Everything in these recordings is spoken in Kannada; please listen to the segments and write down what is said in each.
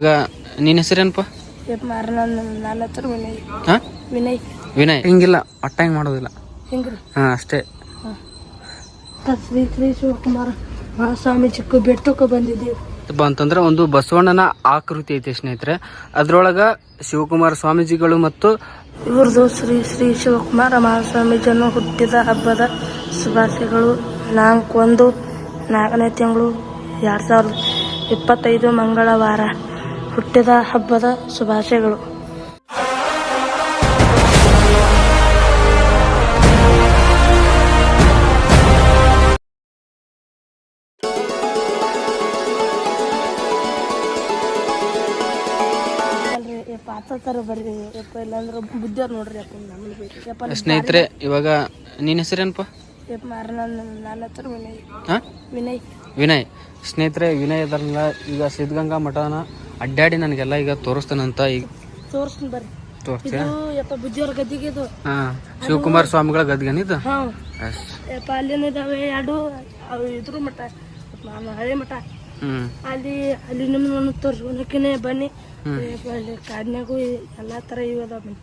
ಈಗ ನಿನ್ನ ಹೆಸರೇನಪ್ಪ ಹಾ? ವಿನಯ್. ವಿನಯ್. ಹಿಂಗಿಲ್ಲ ಒಟ್ಟ ಹಿಂಗೆ ಮಾಡೋದಿಲ್ಲ. ಹೆಂಗ್ರಿ? ಹಾಂ ಅಷ್ಟೇ. ಶ್ರೀ ಶ್ರೀ ಶಿವಕುಮಾರ ಮಹಾಸ್ವಾಮಿ ಚಿಕ್ಕ ಬೆಟ್ಟಕ್ಕೆ ಬಂದಿದ್ದೀವಿ. ಅಂತಂದ್ರೆ ಒಂದು ಬಸವಣ್ಣನ ಆಕೃತಿ ಐತಿ ಸ್ನೇಹಿತರೆ. ಅದ್ರೊಳಗ ಶಿವಕುಮಾರ ಸ್ವಾಮೀಜಿಗಳು ಮತ್ತು ಇವ್ರದ್ದು ಶ್ರೀ ಶ್ರೀ ಶಿವಕುಮಾರ ಮಹಾಸ್ವಾಮಿ ಜನ್ಮ ಹುಟ್ಟಿದ ಹಬ್ಬದ ಶುಭಾಶಯಗಳು. ನಾಲ್ಕು ಒಂದು ನಾಲ್ಕನೇ ತಿಂಗಳು ಎರಡು ಸಾವಿರದ ಇಪ್ಪತ್ತೈದು ಮಂಗಳವಾರ. ಹುಟ್ಟಿದ ಹಬ್ಬದ ಶುಭಾಶಯಗಳು. ಸ್ನೇಹಿತರೆ ಇವಾಗ ನಿನ್ನ ಹೆಸರೇನಪ್ಪ ವಿನಯ್. ವಿನಯ್. ಸ್ನೇಹಿತರೆ ವಿನಯ್ ಅದರಲ್ಲ ಈಗ ಸಿದ್ಧಗಂಗಾ ಮಠನ ಅಡ್ಡಾಡಿ ನನಗೆಲ್ಲ ಈಗ ತೋರಿಸ್ತಾನಂತ ಈಗ ತೋರಿಸ್ತೀನಿ ಬರ್ರಿ. ಇದು ಯಪ್ಪ ಬುದ್ಧಿಯವ್ರ ಗದ್ದಿಗೆ ಇದು. ಹಾಂ ಶಿವಕುಮಾರ ಸ್ವಾಮಿಗಳ ಗದ್ಗನಿದ್ದು ಹಾ. ಯಪ್ಪ ಅಲ್ಲಿನ ಇದಾವೆ ಎರಡು ಅವು ಇದ್ರ ಮಠ ನಾನು ಹಳೆ ಮಠ. ಅಲ್ಲಿ ಅಲ್ಲಿ ನಿಮ್ಮನ್ನು ತೋರಿಸ್ಕೊಳಕಿನೇ ಬನ್ನಿ. ಯಪ್ಪ ಅಲ್ಲಿ ಕಾಡಿನಾಗೂ ಎಲ್ಲ ಥರ ಇವು ಅದಾವ ಬನ್ನಿ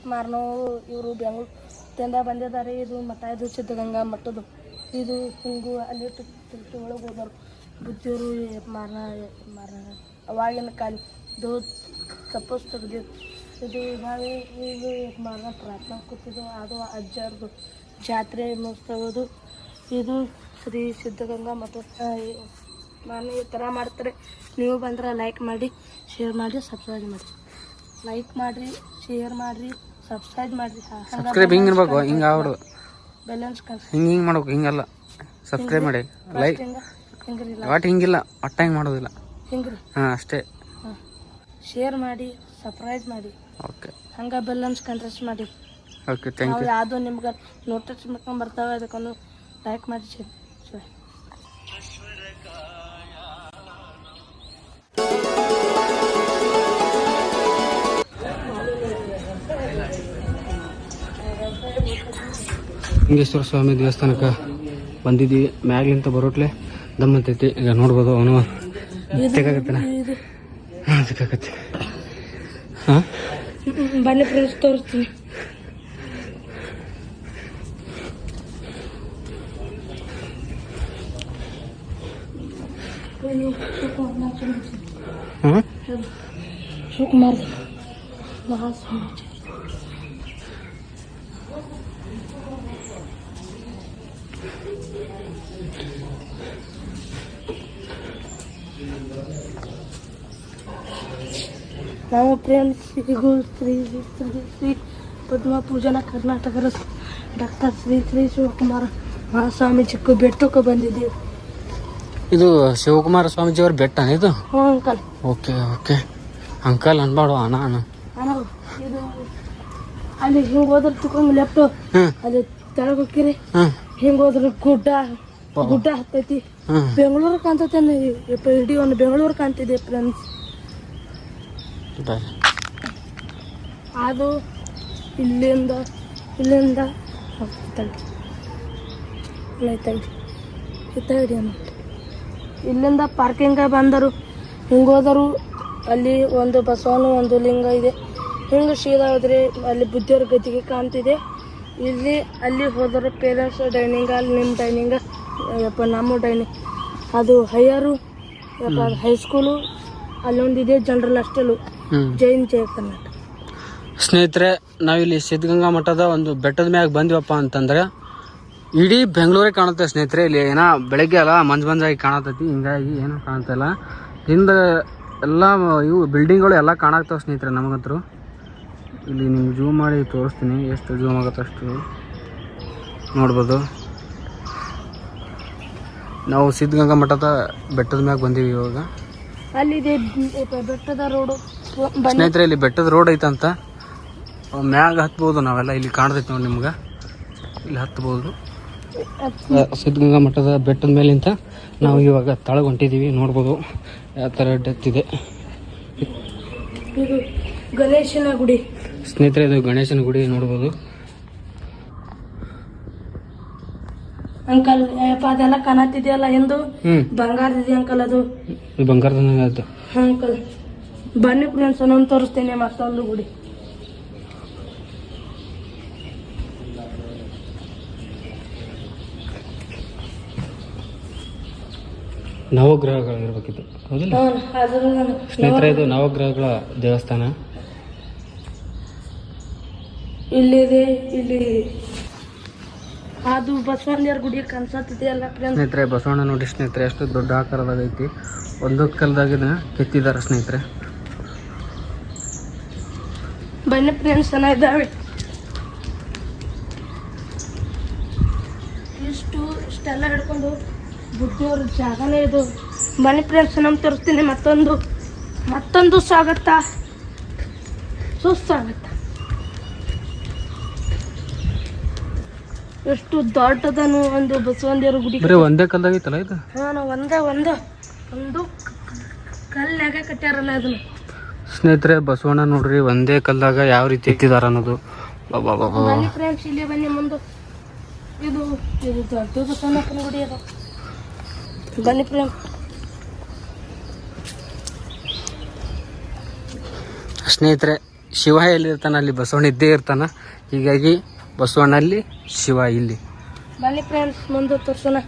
ಯಪ್ಪ ಮಾರ್ನೋ ಇವರು ಬೆಂಗಳೂರಿಂದ ಬಂದಿದ್ದಾರೆ. ಇದು ಮಠ ಇದು ಸಿದ್ಧಗಂಗಾ ಮಠದ್ದು. ಇದು ಹಿಂಗು ಅಲ್ಲಿ ತಿರುಪತಿ ಒಳಗೆ ಹೋದರು ಬುದ್ಧಿಯವರು ಮಾರ್ನ ಮಾರನ ಅವಾಗಿನ ಕಾಲ ಇದು ತಪಸ್ ತೆಗ್ದಿದ್ದು ಇದು ಇವಾಗ ಈಗ ಮಾರ್ನ ಪ್ರಾರ್ಥನೆ ಪ್ರಾರ್ಥನಾ ಕೂತಿದ್ದು. ಅದು ಅಜ್ಜರ್ದು ಜಾತ್ರೆ ಮುಗಿಸ್ತೋದು ಇದು ಶ್ರೀ ಸಿದ್ಧಗಂಗಾ ಮಠ. ನಾನು ಈ ಥರ ಮಾಡ್ತಾರೆ. ನೀವು ಬಂದ್ರೆ ಲೈಕ್ ಮಾಡಿ, ಶೇರ್ ಮಾಡಿ, ಸಬ್ಸ್ಕ್ರೈಬ್ ಮಾಡಿ. ಲೈಕ್ ಮಾಡಿರಿ, ಶೇರ್ ಮಾಡ್ರಿ. ಸಬ್ಸ್ಕ್ರೈಬ್ ಮಾಡ್ರಿ ಸಬ್ಸ್ಕ್ರೈಬ್ ಹಿಂಗೆ ಇರ್ಬೇಕು ಹಿಂಗೆ ಆಗ್ಬಿಡು ಬ್ಯಾಲೆನ್ಸ್ ಹಿಂಗ್ ಮಾಡ್ಬೇಕು ಹಿಂಗಲ್ಲ ಸಬ್ಸ್ಕ್ರೈಬ್ ಮಾಡಿ. ಲೈಕ್ ಒಟ್ಟು ಹಿಂಗಿಲ್ಲ? ಒಟ್ಟ ಹಿಂಗೆ ಮಾಡೋದಿಲ್ಲ. ಹಿಂಗ್ರಿ. ಹಾಂ ಅಷ್ಟೇ. ಶೇರ್ ಮಾಡಿ ಸಬ್ಸ್ಕ್ರೈಬ್ ಮಾಡಿ. ಓಕೆ ಹಂಗೆ ಬೆಲ್ಲನ್ಸ್ ಕಂಟ್ರೆಸ್ಟ್ ಮಾಡಿ. ಓಕೆ ಥ್ಯಾಂಕ್ ಯು ಯಾವುದೋ ನಿಮ್ಗೆ ನೋಟಿಸ್ ಮಾಡ್ಕೊಂಡು ಬರ್ತಾವೆ ಅದಕ್ಕೊಂದು ಲೈಕ್ ಮಾಡಿ ಶೇರ್ ಲಿಂಗೇಶ್ವರ ಸ್ವಾಮಿ ದೇವಸ್ಥಾನಕ್ಕೆ ಬಂದಿದಿ ಮ್ಯಾಗ್ಲಿಂತ ಬರೋಟ್ಲೆ. ದಮ್ಮತ್ತೈತಿ ಈಗ ನೋಡ್ಬೋದು ಅವನು. ಸಿಕ್ಕಾಕತ್ತಾನ? ಹಾಂ ಸಿಕ್ಕಾಕತ್ತಿ. ಹಾಂ? ಹ್ಮ್, ಬನ್ನಿ ಫ್ರೆಂಡ್ಸ್ ತೋರಿಸ್ತೀನಿ. ಹಾಂ? ಶಿವಕುಮಾರ್ ಮಹಾಸ್ವಾಮೀಜಿ. ನಾವು ಫ್ರೆಂಡ್ಸ್ ಶ್ರೀಗು ಶ್ರೀ ಶ್ರೀ ಶ್ರೀ ಪದ್ಮ ಪೂಜನ ಕರ್ನಾಟಕದ ಡಾಕ್ಟರ್ ಶ್ರೀ ಶ್ರೀ ಶಿವಕುಮಾರ ಚಿಕ್ಕ ಬೆಟ್ಟಕ್ಕೆ ಬಂದಿದ್ದೀವಿ. ಇದು ಶಿವಕುಮಾರ ಸ್ವಾಮೀಜಿಯವ್ರ ಬೆಟ್ಟ ಇದು? ಹ್ಞೂ ಅಂಕಲ್. Okay okay. ಅಂಕಲ್ ಅನ್ಬಾಡು ಅಣ್ಣ ಅಣ್ಣ. ಅಣ್ಣ ಇದು ಅಲ್ಲಿ ಹಿಂಗೆ ಹೋದ್ರೆ ತಿಳ್ಕೊಂಡು ಲೆಫ್ಟು ಅಲ್ಲಿ ತೆಳಗ್ ಹಿಂಗೆ ಹೋದ್ರೆ ಗುಡ್ಡ ಗುಡ್ಡ ಹತ್ತೈತಿ. ಬೆಂಗಳೂರು ಕಾಣ್ತೈತೆ ಇಡೀ ಒಂದು ಬೆಂಗಳೂರು ಕಾಣ್ತಿದೆ ಫ್ರೆಂಡ್ಸ್ ಅದು ಇಲ್ಲಿಂದ ಇಲ್ಲಿಂದ ಇಲ್ಲಿಂದ ಪಾರ್ಕಿಂಗ್ ಬಂದರು. ಹಿಂಗೋದರು ಅಲ್ಲಿ ಒಂದು ಬಸವನ ಒಂದು ಲಿಂಗ ಇದೆ. ಹಿಂಗೆ ಸೀದಾ ಹೋದ್ರೆ ಅಲ್ಲಿ ಬುದ್ಧಿಯವ್ರ ಗತಿಗೆ ಕಾಣ್ತಿದೆ. ಇಲ್ಲಿ ಅಲ್ಲಿ ಹೋದರೆ ಪೇರೆಂಟ್ಸ್ ಡೈನಿಂಗ್ ಅಲ್ಲಿ ನಿಮ್ಮ ಡೈನಿಂಗ್ ಯಪ್ಪ ನಮ್ಮ ಟೈನ್ ಅದು ಹೈಯರು ಯಪ್ಪ ಅದು ಹೈಸ್ಕೂಲು ಅಲ್ಲೊಂದಿದೆ ಜನರಲ್ ಹಾಸ್ಟೆಲು ಜೈನ್ ಜಯ ಕರ್ನಾಟಕ. ಸ್ನೇಹಿತರೆ ನಾವಿಲ್ಲಿ ಸಿದ್ಧಗಂಗಾ ಮಠದ ಒಂದು ಬೆಟ್ಟದ ಮ್ಯಾಗ ಬಂದಿವಪ್ಪ ಅಂತಂದ್ರೆ ಇಡೀ ಬೆಂಗಳೂರಿಗೆ ಕಾಣುತ್ತೆ ಸ್ನೇಹಿತರೆ. ಇಲ್ಲಿ ಏನೋ ಬೆಳಗ್ಗೆ ಅಲ್ಲ ಮಂಜು ಮಂಜಾಗಿ ಕಾಣತೈತಿ ಹಿಂಗಾಗಿ ಏನೂ ಕಾಣ್ತಾಯಿಲ್ಲ ಹಿಂದೆ ಎಲ್ಲ ಇವು ಬಿಲ್ಡಿಂಗ್ಗಳು ಎಲ್ಲ ಕಾಣಾಗ್ತಾವೆ ಸ್ನೇಹಿತರೆ ನಮಗಂತರು ಇಲ್ಲಿ ನಿಮ್ಗೆ ಜೂಮ್ ಮಾಡಿ ತೋರಿಸ್ತೀನಿ. ಎಷ್ಟು ಜೂಮ್ ಆಗುತ್ತೆ ಅಷ್ಟು ನೋಡ್ಬೋದು. ನಾವು ಸಿದ್ಧಗಂಗಾ ಮಠದ ಬೆಟ್ಟದ ಮ್ಯಾಗ ಬಂದೀವಿ ಇವಾಗ. ಅಲ್ಲಿದೆ ಬೆಟ್ಟದ ರೋಡು. ಸ್ನೇಹಿತರೆ ಇಲ್ಲಿ ಬೆಟ್ಟದ ರೋಡ್ ಐತಂತ. ಮ್ಯಾಗ ಹತ್ಬೋದು ನಾವೆಲ್ಲ ಇಲ್ಲಿ ಕಾಣ್ತೈತಿ ನೋಡಿ ನಿಮ್ಗೆ. ಇಲ್ಲಿ ಹತ್ಬೋದು. ಸಿದ್ಧಗಂಗಾ ಮಠದ ಬೆಟ್ಟದ ಮೇಲಿಂದ ನಾವು ಇವಾಗ ತಳಗ ಹೊಂಟಿದ್ದೀವಿ ನೋಡ್ಬೋದು ಯಾವ ಥರ ಡೆತ್ ಇದೆ. ಇದು ಗಣೇಶನ ಗುಡಿ. ಸ್ನೇಹಿತರೆ ಇದು ಗಣೇಶನ ಗುಡಿ ನೋಡ್ಬೋದು. ಅಂಕಲ್ ಏಪ್ಪ ಅದೆಲ್ಲ ಕಾಣತ್ತಿದೆಯಲ್ಲ ಎಂದು? ಬಂಗಾರದಿದೆ ಅಂಕಲ್ ಅದು. ಬಂಗಾರದ ಅಂಕಲ್. ಬನ್ನಿ ಫ್ರೆಂಡ್ಸ್ ನಾನು ತೋರಿಸ್ತೇನೆ ಮತ್ತೊಂದು ಗುಡಿ ನವಗ್ರಹಗಳು ಇರ್ಬೇಕಿತ್ತು ಹೌದಿಲ್ಲ? ಅದು ಸ್ನೇಹಿತರೆ ಇದು ನವಗ್ರಹಗಳ ದೇವಸ್ಥಾನ. ಇಲ್ಲಿದೆ ಇಲ್ಲಿ. ಅದು ಬಸವಣ್ಣರ ಗುಡಿ ಕಾಣಿಸತ್ತಿದೆಯಲ್ಲ ಸ್ನೇಹಿತರೆ ಬಸವಣ್ಣ ನೋಡಿ ಸ್ನೇಹಿತರೆ ಎಷ್ಟು ದೊಡ್ಡ ಆಕಾರದಾಗ ಐತಿ. ಒಂದು ಕಲ್ದಾಗಿನ ಕೆತ್ತಿದ್ದಾರೆ ಸ್ನೇಹಿತರೆ. ಬನ್ನಿ ಫ್ರೆಂಡ್ಸ್ ಚೆನ್ನಾಗಿದ್ದಾವೆ ಇಷ್ಟು ಇಷ್ಟೆಲ್ಲ ಹಿಡ್ಕೊಂಡು ಬುದ್ಧಿಯವ್ರ ಜಾಗನೇ ಇದು. ಬನ್ನಿ ಫ್ರೆಂಡ್ಸ್ ನಮ್ಮ ತೋರಿಸ್ತೀನಿ ಮತ್ತೊಂದು. ಮತ್ತೊಂದು ಸ್ವಾಗತ. ಸುಸ್ವಾಗತ. ಎಷ್ಟು ದೊಡ್ಡದನು ಒಂದು ಬಸವಂದಿಯರ ಗುಡಿ ಬರೀ ಒಂದೇ ಇತ್ತಲ್ಲ ಇದು? ಹಾ ನಾವು ಒಂದೇ ಒಂದು. ಒಂದು ಕಲ್ಲಾಗ ಕಟ್ಟ್ಯಾರಲ್ಲ ಅದನ್ನು ಸ್ನೇಹಿತರೆ ಬಸವಣ್ಣ ನೋಡ್ರಿ ಒಂದೇ ಕಲ್ದಾಗ ಯಾವ ರೀತಿ ಇಟ್ಟಿದಾರ ಅನ್ನೋದು. ಬಾಬಾ ಬಾಬಾ ಬನ್ನಿ ಫ್ರೆಂಡ್ಸ್ ಇಲ್ಲಿ ಬನ್ನಿ ಮುಂದೆ. ಇದು ಇದು ದೊಡ್ಡದು ಸಣ್ಣಪ್ಪನ ಗುಡಿ ಅದು. ಬನ್ನಿ ಫ್ರೆಂಡ್ ಸ್ನೇಹಿತರೆ ಶಿವ ಎಲ್ಲಿರ್ತಾನ ಅಲ್ಲಿ ಬಸವಣ್ಣ ಇದ್ದೇ ಇರ್ತಾನ. ಹೀಗಾಗಿ ಬಸವಣ್ಣ ಅಲ್ಲಿ ಶಿವ ಇಲ್ಲಿ. ಬನ್ನಿ ಫ್ರೆಂಡ್ಸ್ ಮುಂದೆ ತೋರ್ಸೋಣ.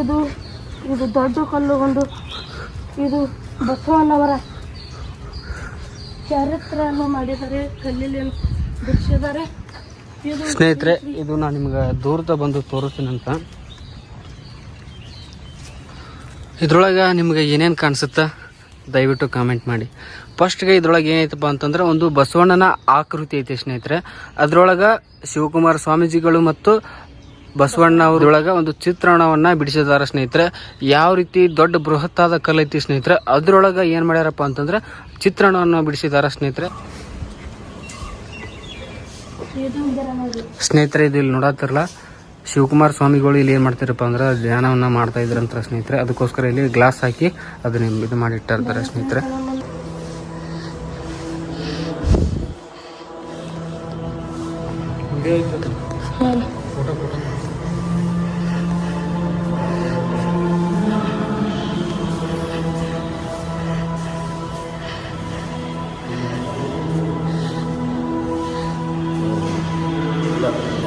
ಇದು ಇದು ದೊಡ್ಡ ಕಲ್ಲು ಒಂದು ಇದು ಬಸವಣ್ಣವರ ಚರಿತ್ರೆಯನ್ನು ಮಾಡಿದ್ದಾರೆ ಕಲ್ಲಿಲಿ ಬಿಡಿಸಿದ್ದಾರೆ ಇದು ಸ್ನೇಹಿತರೆ ಇದು ನಾನು ನಿಮ್ಗೆ ದೂರದ ಬಂದು ತೋರಿಸ್ತೀನಿ ಅಂತ. ಇದ್ರೊಳಗೆ ನಿಮ್ಗೆ ಏನೇನು ಕಾಣಿಸುತ್ತಾ? ದಯವಿಟ್ಟು ಕಾಮೆಂಟ್ ಮಾಡಿ. ಫಸ್ಟ್ಗೆ ಇದ್ರೊಳಗೆ ಏನೈತಪ್ಪ ಅಂತಂದ್ರೆ ಒಂದು ಬಸವಣ್ಣನ ಆಕೃತಿ ಐತೆ ಸ್ನೇಹಿತರೆ. ಅದ್ರೊಳಗೆ ಶಿವಕುಮಾರ ಸ್ವಾಮೀಜಿಗಳು ಮತ್ತು ಬಸವಣ್ಣ ಅವರೊಳಗೆ ಒಂದು ಚಿತ್ರಣವನ್ನ ಬಿಡಿಸಿದ್ದಾರೆ ಸ್ನೇಹಿತರೆ. ಯಾವ ರೀತಿ ದೊಡ್ಡ ಬೃಹತ್ತಾದ ಕಲ್ಲು ಐತಿ ಸ್ನೇಹಿತರೆ. ಅದ್ರೊಳಗೆ ಏನು ಮಾಡ್ಯಾರಪ್ಪ ಅಂತಂದ್ರೆ ಚಿತ್ರಣವನ್ನು ಬಿಡಿಸಿದಾರೆ ಸ್ನೇಹಿತರೆ. ಸ್ನೇಹಿತರೆ, ಇದು ಇಲ್ಲಿ ನೋಡತ್ತಿರಲ್ಲ ಶಿವಕುಮಾರ ಸ್ವಾಮಿಗಳು ಇಲ್ಲಿ ಏನು ಮಾಡ್ತಾರಪ್ಪ ಅಂದ್ರೆ ಧ್ಯಾನವನ್ನ ಮಾಡ್ತಾ ಇದ್ರಂತ ಸ್ನೇಹಿತರೆ. ಅದಕ್ಕೋಸ್ಕರ ಇಲ್ಲಿ ಗ್ಲಾಸ್ ಹಾಕಿ ಅದನ್ನ ಇದು ಮಾಡಿ ಇಟ್ಟಿರ್ತಾರೆ ಸ್ನೇಹಿತರೆ. Thank ಆಯ್ತು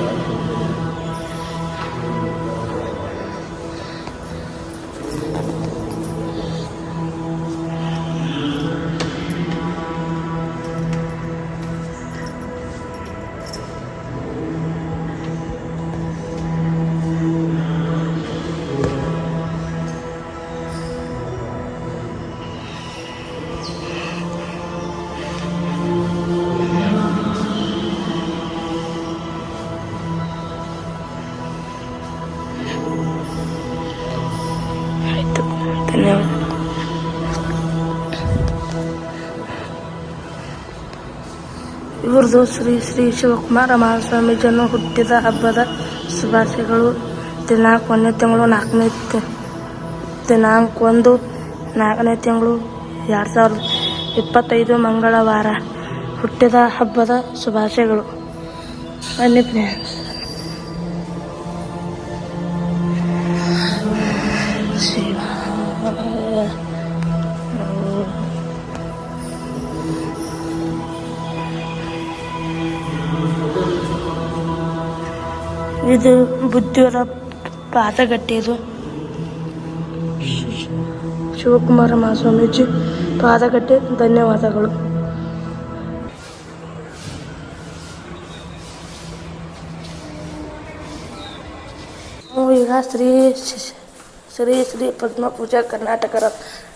ಇವ್ರದ್ದು ಶ್ರೀ ಶ್ರೀ ಶಿವಕುಮಾರ ಮಹಾಸ್ವಾಮೀಜಿಯನ್ನು ಹುಟ್ಟಿದ ಹಬ್ಬದ ಶುಭಾಶಯಗಳು. ದಿನಾಂಕ ಒಂದನೇ ತಿಂಗಳು ನಾಲ್ಕನೇ ದಿನಾಂಕ ಒಂದು ನಾಲ್ಕನೇ ತಿಂಗಳು ಎರಡು ಸಾವಿರದ ಇಪ್ಪತ್ತೈದು ಮಂಗಳವಾರ. ಹುಟ್ಟಿದ ಹಬ್ಬದ ಶುಭಾಶಯಗಳು. ಬನ್ನಿ ಫ್ರೆಂಡ್ಸ್ ಇದು ಬುದ್ಧಿಯವರ ಪಾದಗಟ್ಟೆ ಇದು. ಶಿವಕುಮಾರ ಮಹಾಸ್ವಾಮೀಜಿ ಪಾದಗಟ್ಟೆ, ಧನ್ಯವಾದಗಳು. ಈಗ ಶ್ರೀ ಶ್ರೀ ಶ್ರೀ ಪದ್ಮ ಪೂಜಾ ಕರ್ನಾಟಕದ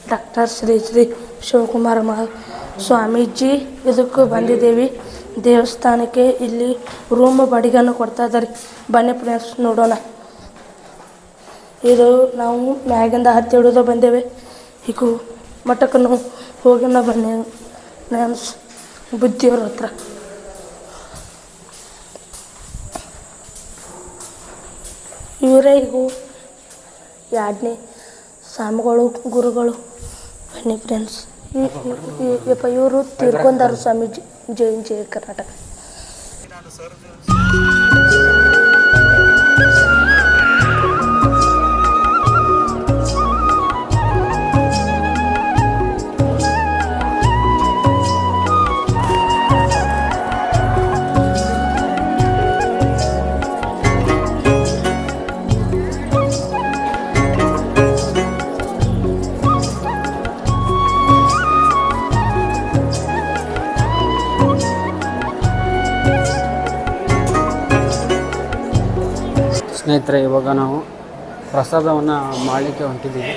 ಡಾಕ್ಟರ್ ಶ್ರೀ ಶ್ರೀ ಶಿವಕುಮಾರ ಮಹಾ ಸ್ವಾಮೀಜಿ ಇದಕ್ಕೂ ಬಂದಿದ್ದೇವೆ. ದೇವಸ್ಥಾನಕ್ಕೆ ಇಲ್ಲಿ ರೂಮ್ ಬಾಡಿಗೆಯನ್ನು ಕೊಡ್ತಾ ಇದ್ದಾರೆ ಬನ್ನಿ ಫ್ರೆಂಡ್ಸ್ ನೋಡೋಣ. ಇದು ನಾವು ಮ್ಯಾಗಿಂದ ಹತ್ತಿ ಹಿಡಿದು ಬಂದೇವೆ. ಈಗ ಮಠಕ್ಕೆ ನಾವು ಹೋಗಿ ಬನ್ನಿ ಫ್ರೆಂಡ್ಸ್ ಬುದ್ಧಿಯವ್ರ ಹತ್ರ. ಇವರೇ ಈಗ ಎರಡನೇ ಸ್ವಾಮಿಗಳು, ಗುರುಗಳು. ಬನ್ನಿ ಫ್ರೆಂಡ್ಸ್ ಯಪ್ಪ ಇವರು ತೀರ್ಕೊಂಡಾರು ಸ್ವಾಮಿ ಜ- ಜೈ ಜೈ ಕರ್ನಾಟಕ ಸ್ನೇಹಿತರೆ, ಇವಾಗ ನಾವು ಪ್ರಸಾದವನ್ನು ಮಾಡಲಿಕ್ಕೆ ಹೊಂಟಿದ್ದೀವಿ.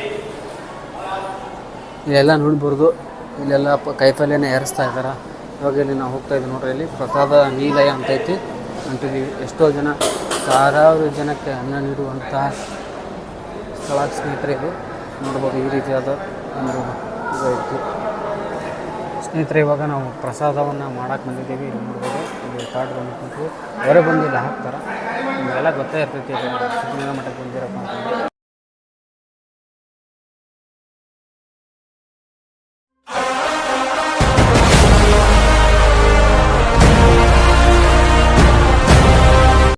ಇಲ್ಲೆಲ್ಲ ನೋಡ್ಬೋದು, ಇಲ್ಲೆಲ್ಲ ಪ ಕೈಪಲ್ಯನ ಏರಿಸ್ತಾ ಇದ್ದಾರೆ? ಇವಾಗ ಇಲ್ಲಿ ನಾವು ಹೋಗ್ತಾ ಇದ್ದೀವಿ ನೋಡ್ರಿ, ಇಲ್ಲಿ ಪ್ರಸಾದ ನೀಲಯ ಅಂತ ಐತಿ ಹೊಂಟಿದ್ದೀವಿ ಎಷ್ಟೋ ಜನ, ಸಾವಿರಾರು ಜನಕ್ಕೆ ಅನ್ನ ನೀಡುವಂತಹ ಸ್ಥಳ ಸ್ನೇಹಿತರೆ ಇದು. ನೋಡ್ಬೋದು, ಈ ರೀತಿಯಾದ ಒಂದು ಇದು ಐತಿ. ಸ್ನೇಹಿತರೆ, ಇವಾಗ ನಾವು ಪ್ರಸಾದವನ್ನು ಮಾಡೋಕ್ಕೆ ಬಂದಿದ್ದೀವಿ. ಇಲ್ಲಿ ನೋಡ್ಬೋದು. ಇಲ್ಲಿ ಕಾರ್ಡ್ ಬಂದು ಹೊರಗೆ ಬಂದಿಲ್ಲ ಹಾಕ್ತಾರೆ? ನಿಮಗೆಲ್ಲ ಗೊತ್ತೇ ಇರ್ತೈತಿ ಇದು ಸಿದ್ಧಗಂಗಾ ಮಠಕ್ಕೆ ಬಂದಿರಪ್ಪ ಅಂತ.